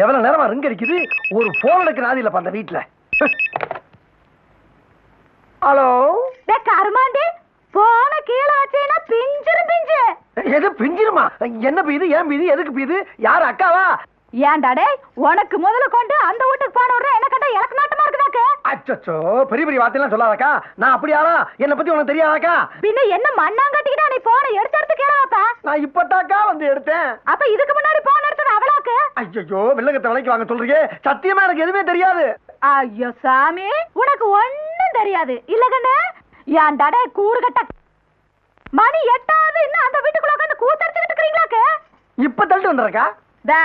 எவ்வளவு நேரமா ரிங் அடிக்குது? ஒரு போன் எடுக்க நாதி இல்லப்பா அந்த வீட்டுல ஹலோ கருமாண்டி போன கீழே வச்சீங்கன்னா பிஞ்சிரு பிஞ்சு. எது பிஞ்சிருமா? என்ன பீது ஏன் பீது எதுக்கு பீது யார் அக்காவா? ஏன்டா டேய் உனக்கு முதல்ல கொண்டு அந்த வீட்டுக்கு போன உடனே என்ன கண்டா எனக்கு நாட்டமா இருக்குதாக்கு? அச்சோ பெரிய பெரிய வார்த்தையெல்லாம் சொல்லாதக்கா. நான் அப்படி யாரா? என்னை பத்தி உனக்கு தெரியாதாக்கா? பின்ன என்ன மண்ணாங்கட்டிக்கிட்டா நீ போன எடுத்து எடுத்து கீழே வைப்ப? நான் இப்பதாக்கா வந்து எடுத்தேன். அப்ப இதுக்கு முன்னாடி போன எடுத்தது அவளாக்கு? ஐயோ வெள்ளகத்தை விலைக்கு வாங்க சொல்றீங்க. சத்தியமா எனக்கு எதுவுமே தெரியாது. ஐயோ சாமி உனக்கு ஒண்ணும் தெரியாது. இல்ல கண்ணு டேய் கூறுகட்ட மணி எட்டாவது இன்னும் அந்த வீட்டுக்குள்ள உட்காந்து கூத்தடிச்சுக்கிட்டு இருக்கீங்களாக்கு இப்ப தள்ளிட்டு வந்துடுறக்கா டா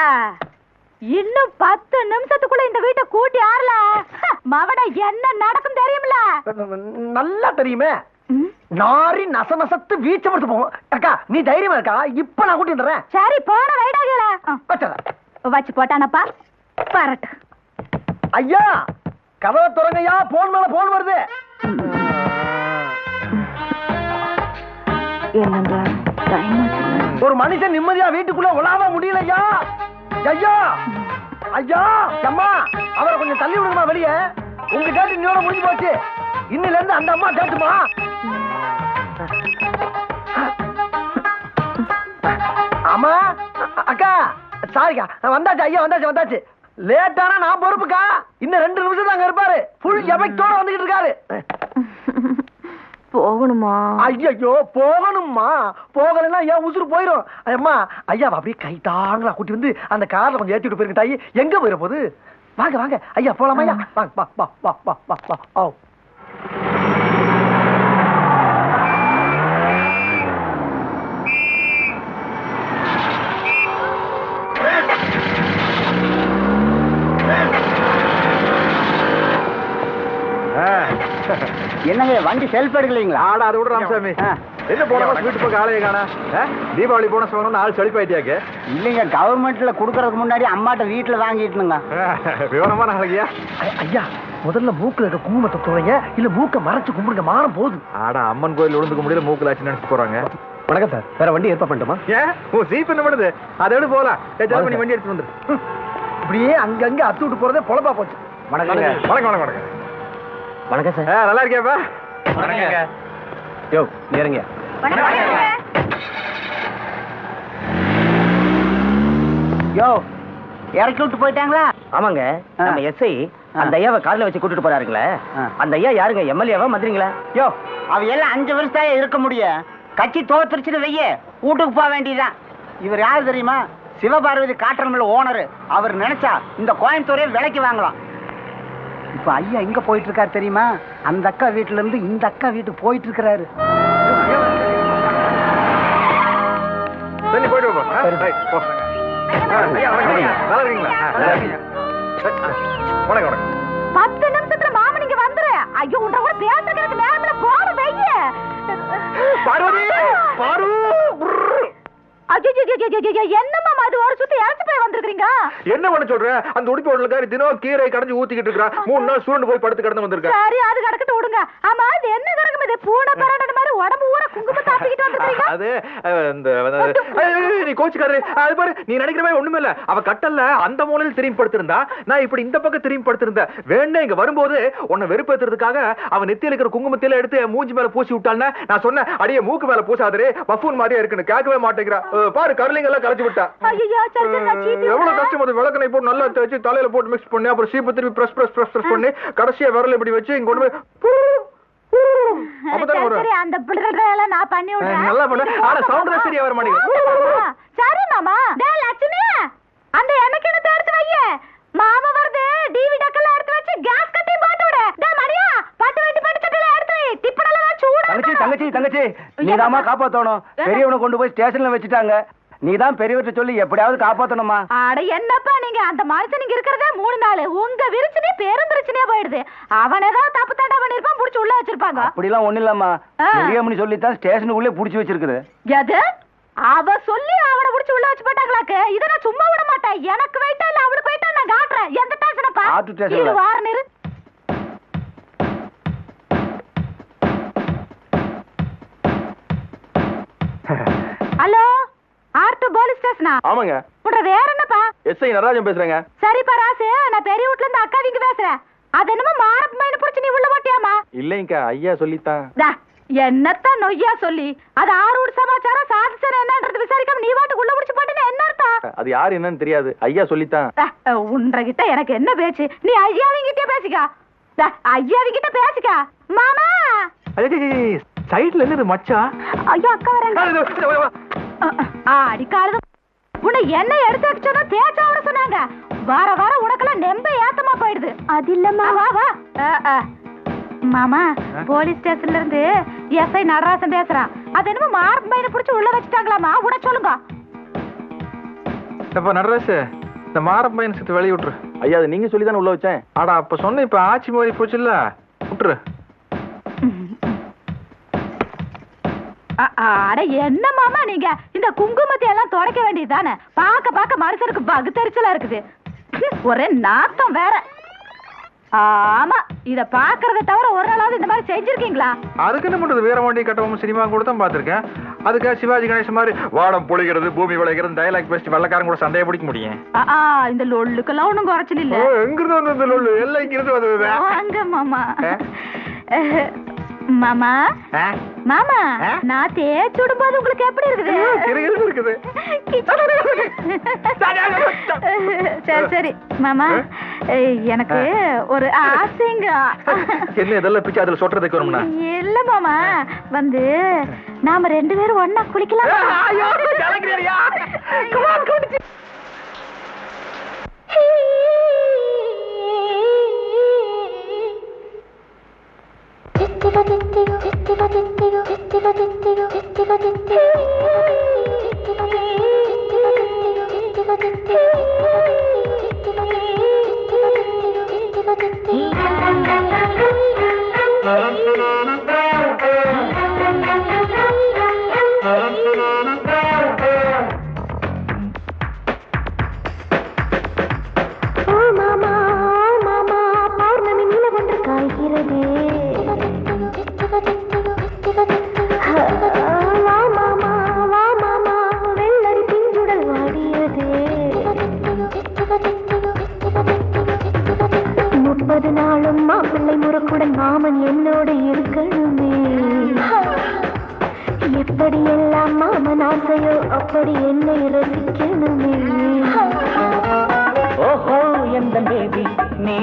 இன்னும் பத்து நிமிஷத்துக்குள்ள இந்த வீட்டை கூட்டி ஆறல. மவட என்ன நடக்கும் தெரியுமில்ல? நல்லா தெரியுமே. நாரி நசநசத்து வீச்ச படுத்து போகும். அக்கா நீ தைரியமா இருக்கா? இப்ப நான் கூட்டி வந்துடுறேன் சரி போன வைடாகல. வச்சு போட்டானப்பா. பரட்டு. ஐயா கதவை திறங்கய்யா. போன் மேல போன் வருது. ஒரு மனுஷன் நிம்மதியா வீட்டுக்குள்ள உலாவ முடியலையா? ஐயா! ஐயா! அம்மா! அவரை கொஞ்சம் தள்ளி விடுமா வெளியே. உங்க கேட்டு இன்னோட முடிஞ்சு போச்சு. இன்னில இருந்து அந்த அம்மா கேட்டுமா? அம்மா அக்கா சாரிக்கா வந்தாச்சு ஐயா வந்தாச்சு வந்தாச்சு. லேட்டானா நான் பொறுப்புக்கா. இன்னும் ரெண்டு நிமிஷம் அங்க இருப்பாரு. ஃபுல் எபெக்டோட வந்துகிட்டு இருக்காரு. போகணுமா? ஐயோ போகணும்மா. போகலைன்னா ஏன் உசுறு போயிடும் அம்மா ஐயா அப்படியே கை தாங்களா கூட்டி வந்து அந்த கார்ல கொஞ்சம் ஏத்தி விட்டு போயிருங்க தாயி. எங்க போயிட போகுது? வாங்க வாங்க. ஐயா போலாமா ஐயா? வாங்க வா வா வா வா வா வா. என்னங்க வண்டி செல்ஃப் எடுக்கலீங்களா? ஆடா அது விட ராமசாமி. என்ன போன வீட்டு பக்கம் ஆளைய காணா? தீபாவளி போனஸ் வாங்கணும்னு ஆள் செழிப்பாயிட்டியாக்கு? இல்லைங்க கவர்மெண்ட்ல குடுக்கறதுக்கு முன்னாடி அம்மாட்ட வீட்டுல வாங்கிட்டுனுங்க விவரமா நாளைக்கியா? ஐயா முதல்ல மூக்குல இருக்க குங்குமத்தை துவைங்க இல்ல மூக்க மறைச்சு கும்பிடுங்க மானம் போகுது. ஆடா அம்மன் கோயில் விழுந்துக்க முடியல மூக்குல ஆச்சு நினைச்சு போறாங்க. வணக்கம் சார் வேற வண்டி ஏற்பாடு பண்ணட்டுமா? ஏன் உன் சீப் என்ன பண்ணுது? அதை எடுத்து போலாம். ஏதாவது பண்ணி வண்டி எடுத்து வந்துரு. இப்படியே அங்கங்க அத்து விட்டு போறதே பொழப்பா போச்சு. வணக்கங்க. வணக்கம் வணக்கம் வணக்கம். வணக்கம் ஆ, நல்லா இருக்கியாப்பா யோ நேருங்க. யோ இறக்கி விட்டு போயிட்டாங்களா? ஆமாங்க. நம்ம எஸ்ஐ அந்த ஐயாவை கார்ல வச்சு கூட்டிட்டு போறாருங்களே. அந்த ஐயா யாருங்க? எம்எல்ஏவா மந்திரிங்களா? யோ அவ எல்லாம் அஞ்சு வருஷம் இருக்க முடியும் கட்சி தோத்துருச்சுன்னு வெய்ய வீட்டுக்கு போக வேண்டியதுதான். இவர் யாரு தெரியுமா? Sivaparvathi cotton mill owner. அவர் நினைச்சா இந்த கோயம்புத்தூரே விலைக்கு வாங்கலாம். இப்ப ஐயா எங்க போயிட்டு இருக்காரு தெரியுமா? அந்த அக்கா வீட்டுல இருந்து இந்த அக்கா வீட்டுக்கு போயிட்டு இருக்கிறாரு பத்து நிமிஷத்துல மாமன் இங்க வந்துரு. ஐயோ உன்ட கூட பேசுறதுக்கு நேரத்துல போன வெய்ய பார்வதி! பாரு என்னம்மா அது? ஒரு சுத்தி வந்திருக்கீங்க என்ன பண்ண சொல்ற? அந்த உடுப்பி ஹோட்டலுக்காரி தினம் கீரை கடைஞ்சு ஊத்திக்கிட்டு இருக்கிறான். மூணு நாள் சுருண்டு போய் படுத்து கிடந்து வந்திருக்கேன். சரி அது கிடக்கட்டு விடுங்க. ஆமா இது என்ன கிடக்கும்? இது பூனை பரண்டன மாதிரி உடம்பு ஊற குங்குமம் தாப்பிக்கிட்டு வந்திருக்கீங்க அது இந்த நீ கோச்சுக்காரு அது பாரு நீ நினைக்கிற மாதிரி ஒண்ணுமே இல்ல. அவ கட்டல்ல அந்த மூலையில் திரும்பி படுத்திருந்தா நான் இப்படி இந்த பக்கம் திரும்பி படுத்திருந்தேன் வேணே இங்க வரும்போது உன்னை வெறுப்பேத்துறதுக்காக அவன் நெத்தியில இருக்கிற குங்குமத்தில எடுத்து மூஞ்சி மேல பூசி விட்டான்னு நான் சொன்னேன் அடியே மூக்கு மேல பூசாதே பஃபூன் மாதிரியே இருக்குன்னு. கேட்கவே மாட்டேங்கிறா. பாரு கரலிங்க எல்லாம் கலைச்சு விட்டா எவ்வளவு. கஷ்டம் அது விளக்கணை போட்டு நல்லா தேய்ச்சி தலையில போட்டு மிக்ஸ் பண்ணி அப்புறம் சீப்பு திருப்பி பிரஸ் பிரஸ் பிரஸ் பிரஸ் பண்ணி கடைசியா விரல் இப்படி வச்சு இங்க கொண்டு போய் அந்த நான் பண்ணி விடுறேன். நல்லா பண்ண. ஆனா சவுண்ட் தான் சரியா வர மாட்டேங்குது. ஆ, சரி மாமா. டேய் லட்சுமி. அந்த எண்ணெய் எடுத்து வைய. மாமா வருது. டிவி டக்கெல்லாம் எடுத்து வச்சு கேஸ் கட்டி போட்டு விடு. டேய் மரியா பட்டு வெட்டி பட்டு சட்டையில எடுத்து வை. டிப்பனெல்லாம் சூடா தங்கச்சி தங்கச்சி தங்கச்சி. நீதாம்மா காப்பாத்தணும். பெரியவனை கொண்டு போய் ஸ்டேஷன்ல வச்சுட்டாங்க. நீதான் பெரியவர்கிட்ட சொல்லி எப்படியாவது காப்பாத்தணுமா? அட என்னப்பா நீங்க? அந்த மனுஷன் நீங்க இருக்கிறதே மூணு நாள். உங்க விரிச்சனே பெரும் பிரச்சனையா போயிடுது. அவன் ஏதாவது தப்பு தாண்டா பண்ணிருப்பான் புடிச்சு உள்ள வச்சிருப்பாங்க. அப்படிலாம் ஒண்ணு இல்லம்மா. ஆ. பெரியவனு சொல்லித்தான் ஸ்டேஷனுக்குள்ளே புடிச்சு வச்சிருக்குது. எது? அவ சொல்லி அவனை புடிச்சு உள்ள வச்சு போட்டாங்களாக்கு? இத நான் சும்மா விட மாட்டேன். எனக்கு வெயிட்டா இல்ல அவனுக்கு வெயிட்டா நான் காட்டுறேன். எந்த ஸ்டேஷனப்பா ஆட்டு டு போலீஸ் ஸ்டேஷனா? ஆமாங்க. உன்ற வேற என்னப்பா? எஸ்ஐ நடராஜன் பேசுறேங்க. சரிப்பா ராசு. நான் பெரிய வீட்ல இருந்து அக்கா வீங்க பேசுறேன். அது என்னமோ மாரப் மைன புடிச்சு நீ உள்ள போட்டியாமா இல்லைங்கக்கா ஐயா சொல்லித்தான். டா, என்னத்தான் நொய்யா சொல்லி? அது ஆறு வீடு சமாச்சாரம் சாதிச்சர் என்னன்றது விசாரிக்காம நீ வாட்டுக்கு உள்ள புடிச்சு போட்டுன்னு என்ன அர்த்தம்? அது யாரு என்னன்னு தெரியாது. ஐயா சொல்லித்தான். டா, உன்றகிட்ட எனக்கு என்ன பேச்சு? நீ ஐயாவிங்கிட்டே பேசிக்கா. டா, ஐயாவிங்கிட்ட பேசிக்கா. மாமா! சைடுல இருந்து மச்சா? ஐயா அக்கா வராங்க அடிக்காரது உன்னை என்ன எடுத்து வைக்க சொன்னா தேய்ச்சா விட சொன்னாங்க. வார வாரம் உனக்கெல்லாம் நெம்ப ஏத்தமா போயிடுது. அது இல்லம்மா. வா வா. மாமா போலீஸ் ஸ்டேஷன்ல இருந்து எஸ்ஐ நடராசன் பேசுறான். அது என்னமோ மார்க் பையனை புடிச்சு உள்ள வச்சுட்டாங்களாமா? உட சொல்லுங்க. இப்ப நடராசு இந்த மாரப்ப பையன் சேர்த்து வெளிய விட்டுரு. ஐயா அது நீங்க சொல்லி தானே உள்ள வச்சேன். ஆடா அப்ப சொன்ன இப்ப ஆட்சி மாறி போச்சுல்ல? விட்டுரு. அட என்ன மாமா நீங்க? இந்த குங்குமத்தை எல்லாம் தொடக்க வேண்டியதுதானே? பாக்க பாக்க மனுஷனுக்கு பகுத்தறிச்சலா இருக்குது. ஒரே நாத்தம் வேற. ஆமா இத பாக்குறத தவிர ஒரு நாளாவது இந்த மாதிரி செஞ்சிருக்கீங்களா? அதுக்கு என்ன பண்றது? வீரபாண்டி கட்டபொம்மன் சினிமா கூட தான் பாத்திருக்கேன் அதுக்காக சிவாஜி கணேசன் மாதிரி வாடம் பொழிகிறது பூமி விளைகிறது டயலாக் பேசிட்டு வெள்ளக்காரன் கூட சண்டையை பிடிக்க முடியும். இந்த லொள்ளுக்கெல்லாம் ஒண்ணும் குறைச்சல் இல்ல. எங்கிருந்து வந்தது லொல்லு? எல்லாம் இங்கிருந்து வந்தது வாங்க மாமா? மாமா? மாமா நான் தேய்ச்சி விடும்போது உங்களுக்கு எப்படி இருக்குது? சரி சரி மாமா எனக்கு ஒரு ஆசைங்க. என்ன இதெல்லாம் பிச்சு அதுல சொட்டுறதுக்கு வரும்னா? இல்ல மாமா வந்து நாம ரெண்டு பேரும் ஒண்ணா குளிக்கலாம். Hum.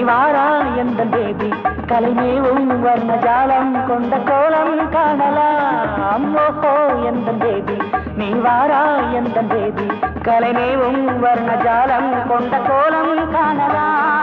வாரா எந்த பேபி கலைமேவும் வர்ண ஜாலம் கொண்ட கோலம் காணலாம். ஓஹோ எந்த பேபி நீ வாரா எந்த பேபி கலைமேவும் வர்ண ஜாலம் கொண்ட கோலம் காணலாம்.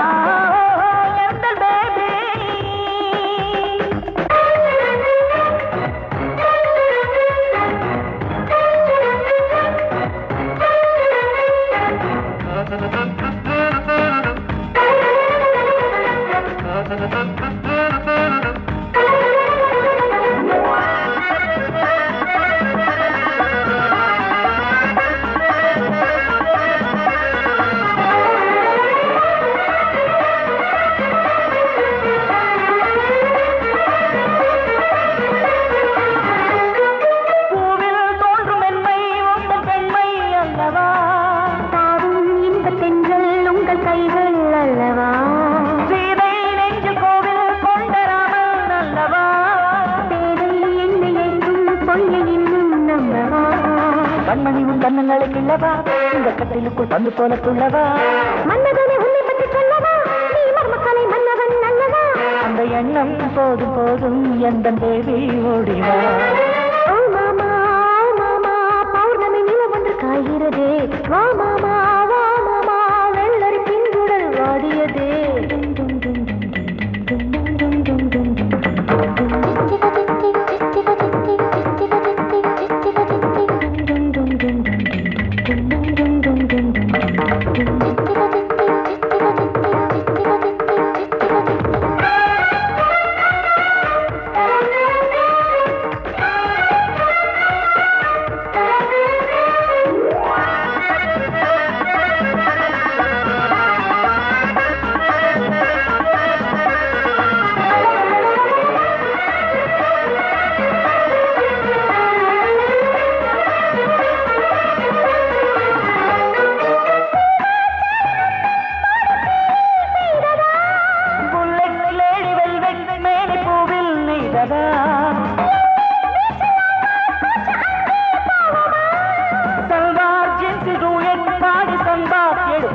உன் இந்த கட்டிலுக்குள் பந்து போல துள்ளவா மன்னதனை உன்னை பற்றி சொல்லவா? நீ மர்மக்கலை மன்னவன் நல்லவா அந்த எண்ணம் போதும் போதும் எந்த தேவி ஓடிவா?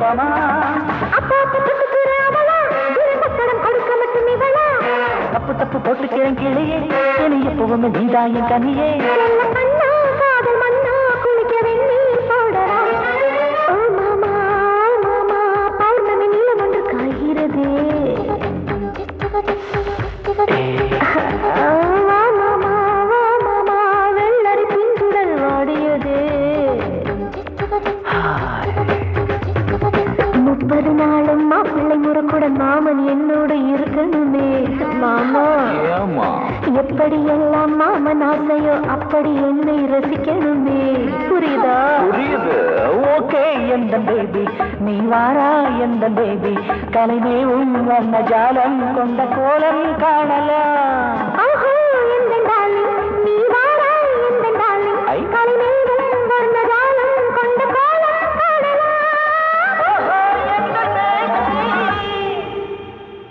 ராமமா தப்பு தப்பு போட்டு கிழங்கிலே இனி எப்பவுமே நீதாய கனியே. Hey. எந்த பேபி நீ வாரா எந்த பேபி கலைமே உன் வண்ண ஜாலம் கொண்ட கோலம் காணலாம்.